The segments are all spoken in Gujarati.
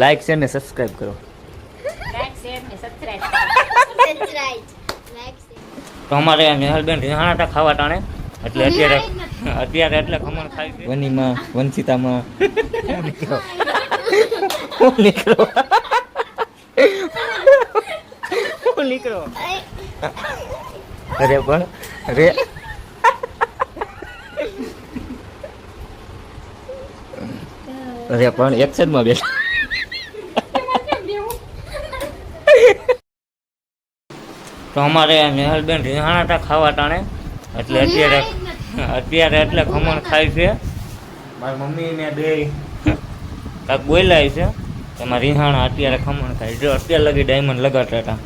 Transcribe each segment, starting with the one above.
લાઈક શેર ને સબસ્ક્રાઇબ કરો. લાઈક શેર ને સબસ્ક્રાઇબ તો અમારે નેહલબેન રિહાણા હતા ખાવા ટાણે. એટલે અત્યારે અત્યારે એટલે ખમણ ખાઈ વનીમાં વંશિતામાં. હું નીકળો. હું નીકળો. હું નીકળો. અરે પણ અરે. અરે પણ એક્શનમાં બેઠા. તો અમારે નેહલબેન રિહાણા હતા ખાવા ટાણે. એટલે અત્યારે અત્યારે એટલે ખમણ ખાય છે. મારી મમ્મી ને બે કાંક બોલાય છે. એમાં રિહાણા અત્યારે ખમણ ખાય. જો અત્યારે લગી ડાયમંડ લગાડતા હતા.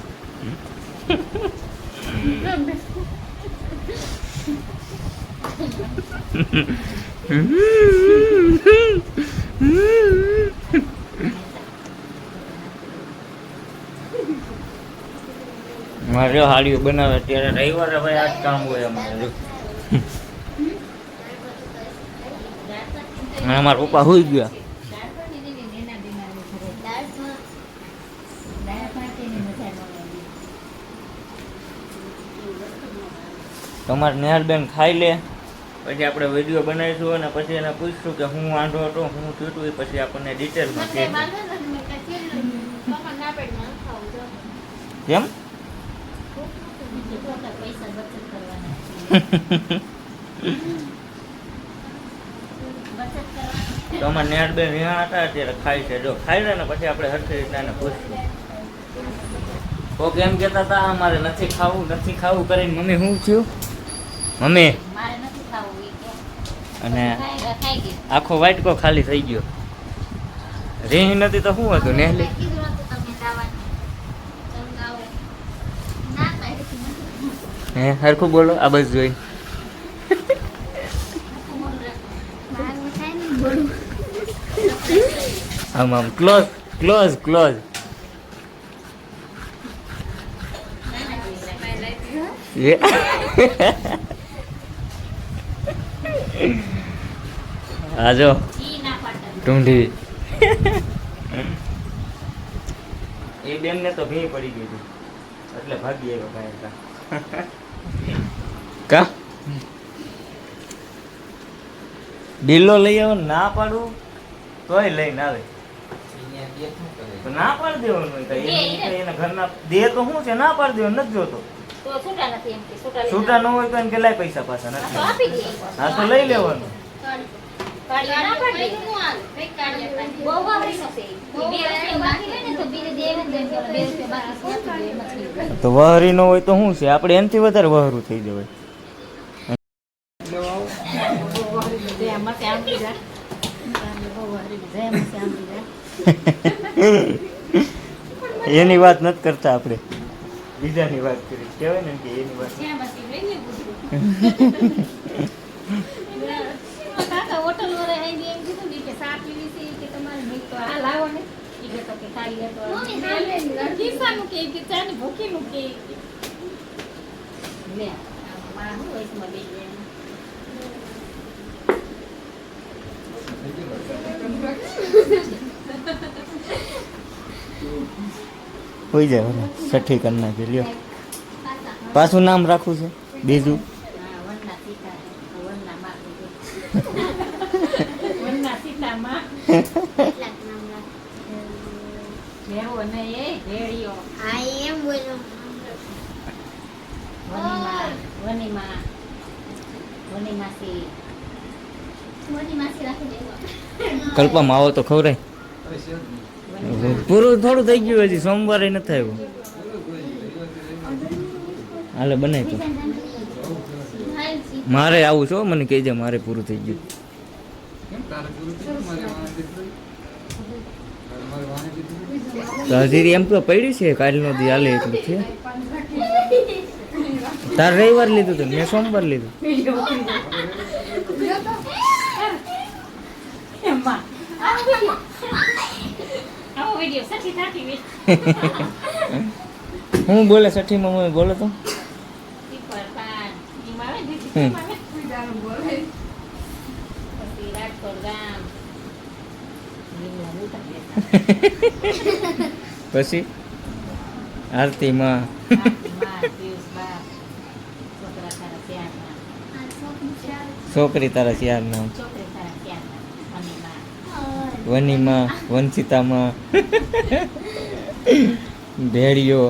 મારે જો હાડીઓ બનાવે ત્યારે રવિવારે ભાઈ આ જ કામ હોય અમારે અને અમારા પપ્પા હોઈ ગયા. તમારે નેહાલબેન ખાઈ લે. પછી આપણે વીડિયો બનાવીશું અને પછી એને પૂછશું કે હું વાંધો હતો હું થયું એ પછી આપણને ડિટેલમાં કેમ? તો અમારે બે વિહાણ હતા અત્યારે ખાય છે. જો ખાઈ લે ને પછી આપણે હરખી રીતના એને પૂછશું. કોક એમ કહેતા હતા અમારે નથી ખાવું નથી ખાવું કરીને મમ્મી શું થયું? મમ્મી? અને આખો વાટકો ખાલી થઈ ગયો. રીહ નથી તો શું હતું નેહલી કીધું નતું તમને દાવાનું તમે આવો ના પાડી નથી હે, હરખું બોલો, આ બસ જોઈ. આમ આમ ક્લોઝ ક્લોઝ ક્લોઝ આજો ઢૂંઢી. એ બેન ને તો ભી પડી ગઈ હતી. એટલે ભાગી આવ્યો ભાઈ કા કા? બિલ્લો લઈ આવો ના પાડું? તોય લઈને આવે. ના પાડી દેવાનું. એની ઘરના દે તો શું છે? ના પાડી દેવાનું નથી જોતો. છૂટા નથી એમ કે છૂટા લઈને છૂટા ન હોય તો એને કે લાય પૈસા પાછા આ નથી. હા તો લઈ લેવાનું. તો વહરી ન હોય તો શું છે? આપણે એનાથી વધારે વહરું થઈ જવાય. એની વાત નથી કરતા આપણે. બીજાની વાત કરી. કહેવાય ને કે એની વાત. ભૂખી હોટલ વાળા આવીને એમ કીધું ને કે ચા પીવી છે કે તમારે નહીં તો આ લાવો ને ઈ કે તો કે ખાલી હતો ખિસ્સાનું કે કે ચા ની ભૂખીનું કે લે મારા હું વયસમાં બેસી જાય હોઈ જાય હવે છઠ્ઠી કરી નાખી લ્યો. પાછું નામ રાખવું છે, બીજું? કલ્પા વનના સીતા વનના માં વનના સીતામાં કેટલાક નામ રાખ. ભેવો ને એ ભેળિયો હા એમ બોલું વનીમાં વનીમાં વનીમાંથી વનીમાંથી રાખી દેવો કલ્પમાં આવો તો ખવડાય પૂરું થોડું થઈ ગયું હજી, સોમવારે નથી આવ્યું. હાલે બનાવી તો. મારે આવું છો મને કહેજે મારે પૂરું થઈ ગયું. હજી એમ તો પડી છે, કાલનો દી હાલે એટલું છે. તાર રવિવાર લીધું હતું મેં સોમવાર લીધું. એમાં. આવો વિડિયો આવો વિડિયો સચી થાકી વે હું બોલે છઠ્ઠીમાં મમ્મી બોલો તો ટીપર પાન ઈમાં આવે દીદી હમ. ઈમાં આવે પછી રાજકોટ ગામ લીમડા ઉતારી પછી આરતીમાં છોકરા તારા ત્યારના આ છોકરી ચાર છોકરી તારા શિયાળના છોકરી તારા ત્યારના અને માં હોય. વનીમાં, વંશિતામાં ભેડિયો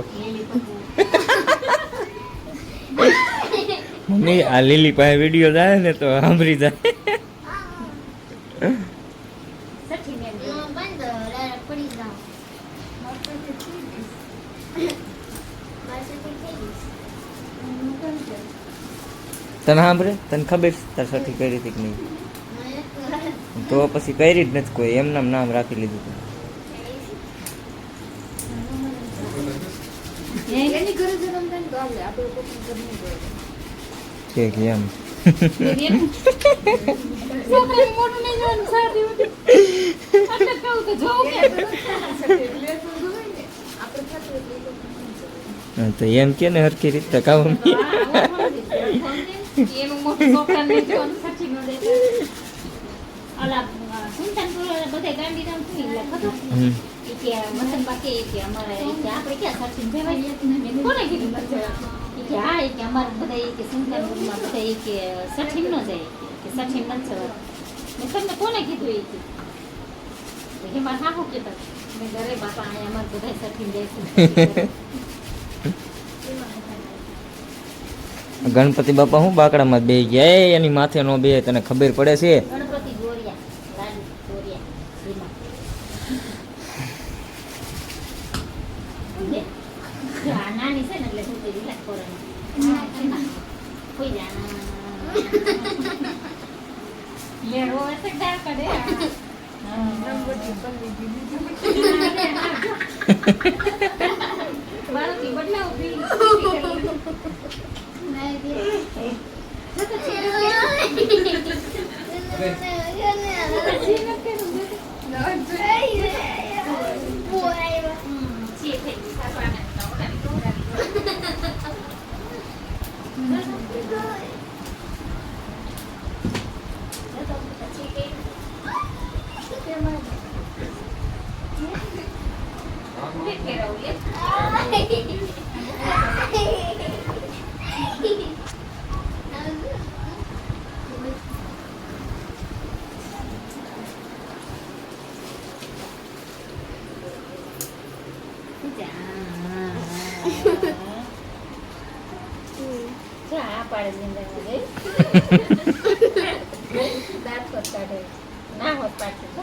મમ્મી, આ લીલી પાસે વીડિયો જાય ને તો સાંભળી જાય? તને સાંભળે? તને ખબર તાર સઠી કરી હતી કે નહીં? તો પછી કરી જ નથી કોઈ. એમનામ નામ રાખી લીધું હતું. કે એટલે તો એમ કે ને હરખી રીતે કામ છોકરાને નહીં જોવાનું સઠી નો દેતા અલા સુલતાનપુર વાળા ગાંધીધામથી એટલે ખબર હમ. ઈ કે મતલબ બાકી કે અમારે કે આપણે ક્યાં સચિન જવાય કોને કીધું નથી જવાનું? ઈ કે હા કે અમારે બધા કે સુલતાનપુરમાં બધા કે સચિન ન જાય કે સચિન નથી મેં તમને કોને કીધું ઈ કે? કે મારે હાહુ કીધું મેં ઘરે બાપા અહીંયા અમારે બધા સચિન જાય ગણપતિ બાપા હું બાકડામાં બે ગયા? એની માથે નો બે તને ખબર પડે છે ગણપતિ ગોરિયા લાડુ ગોરિયા સીમા લે. જો આ નાની છે ને એટલે હું તો રિલેક્સ કરવાનું કોઈ જા લે રો એટલે ડાર કરે બાળકી બદલાવ બી નહીં બે. છે થઈ ગઈ સાસવાને ના હોત પાડશે તો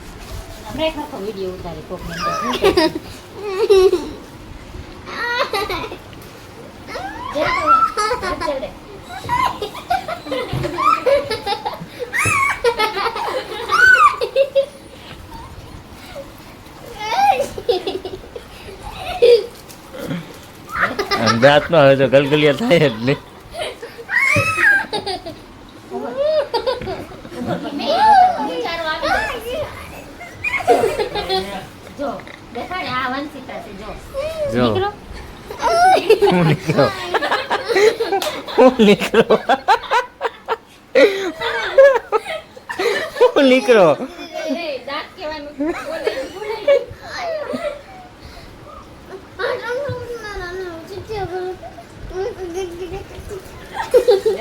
હમણાં આખો વીડિયો ઉતારી કોક દાંતમાં હવે તો ગલગલિયા થાય જ નહીં જો દેખાડે આ વંશિકા છે જો જો. હું નીકળો હું નીકળો હું નીકળો એ દાંત કહેવાનું બોલે બોલે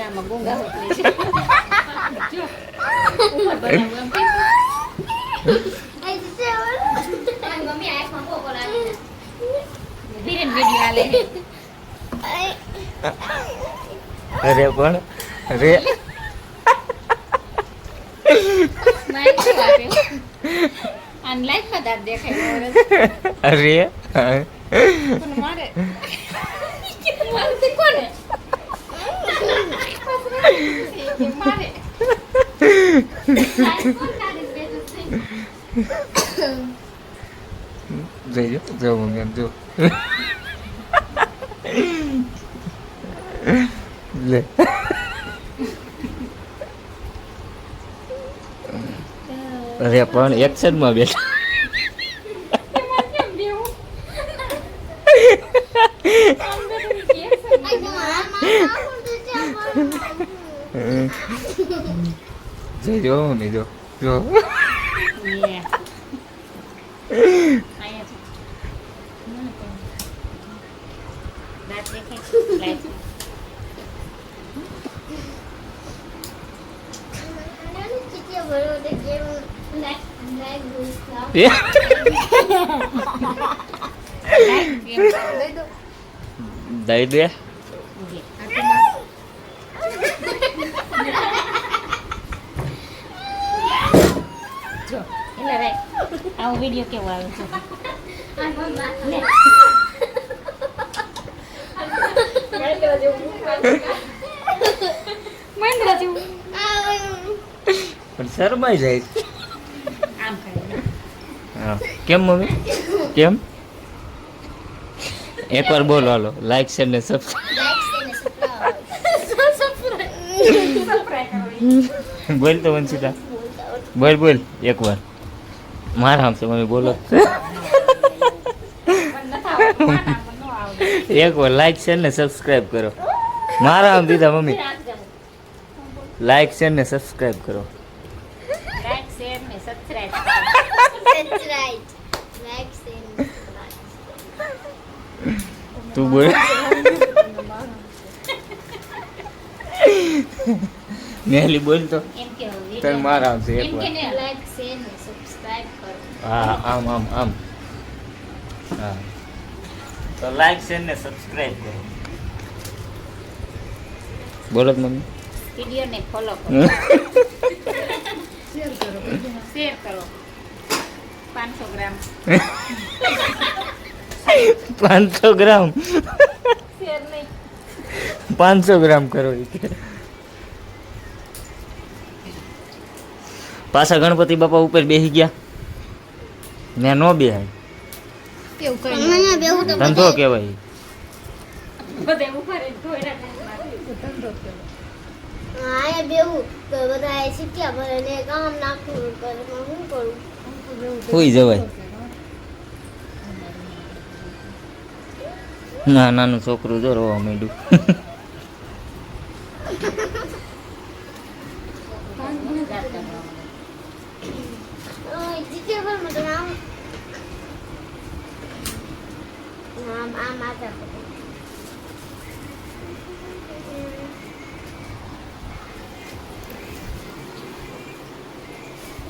આમાં ગુંગા હોત છે જો ઉપર બનાવું એમ કે એમ ગમી આંખમાં પોકો લાગે ધીરે વીડિયો આલે અરે પણ રે અરે પણ મારે મારે તે કોને? મારે. લાઈફ કોણ કાઢી દે છે જઈ જો જો મમ્મી જો. લે. અરે પણ એક્શનમાં બેઠા. જઈ જો મમ્મી જો જો. Yeah. અહીંયા છે. દાંત દેખાય? લાઈટ. એ લાઈટ કેમ? લઈ દો દઈ દે જો એટલે રાઈટ આવો વીડિયો કેવો આવે છે. મહેન્દ્ર જેવું. પણ શરમાઈ જાય. હા. કેમ મમ્મી? કેમ? એકવાર બોલો હાલો. લાઈક છે ને સબસ્ક્રાઈબ બોલ તો વંશિતા. બોલ બોલ એકવાર. મારા આમ છે મમ્મી બોલો. એકવાર લાઈક છે ને સબસ્ક્રાઈબ કરો. મારા આમ દીધા મમ્મી. લાઈક છે ને સબસ્ક્રાઈબ કરો લાઈક શેર ને સબસ્ક્રાઇબ તું બોલ મેલી બોલ તો એમ કે તને મારા આમ છે એમ કે એકવાર ને લાઈક શેર ને સબસ્ક્રાઇબ કરો હા આમ આમ આમ હા તો લાઈક છે ને સબસ્ક્રાઈબ કરો બોલો તો મમ્મી વીડિયો ને ફોલો કરો શેર કરો પાંચસો ગ્રામ પાંચસો ગ્રામ. પાંચસો ગ્રામ કરો પાછા ગણપતિ બાપા ઉપર બેસી ગયા. ને નો બેહાય. ધંધો કહેવાય. હોય ઉપર જ ધોઈને નાખી. અહીંયા બેવું તો બધા શીખ્યા ભરે ને કામ નાખવું કરે પણ શું કરું હોઈ જવાય ના નાનું છોકરું જો રોવા માંડ્યું.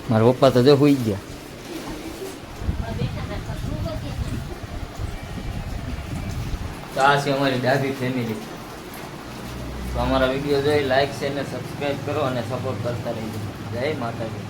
મારા પપ્પા તો જો હોઈ ગયા તો અમારી ડાબી ફેમિલી તો અમારા વીડિયો જોઈ લાઈક છે ને સબસ્ક્રાઈબ કરો અને સપોર્ટ કરતા રહેજો. જય માતાજી.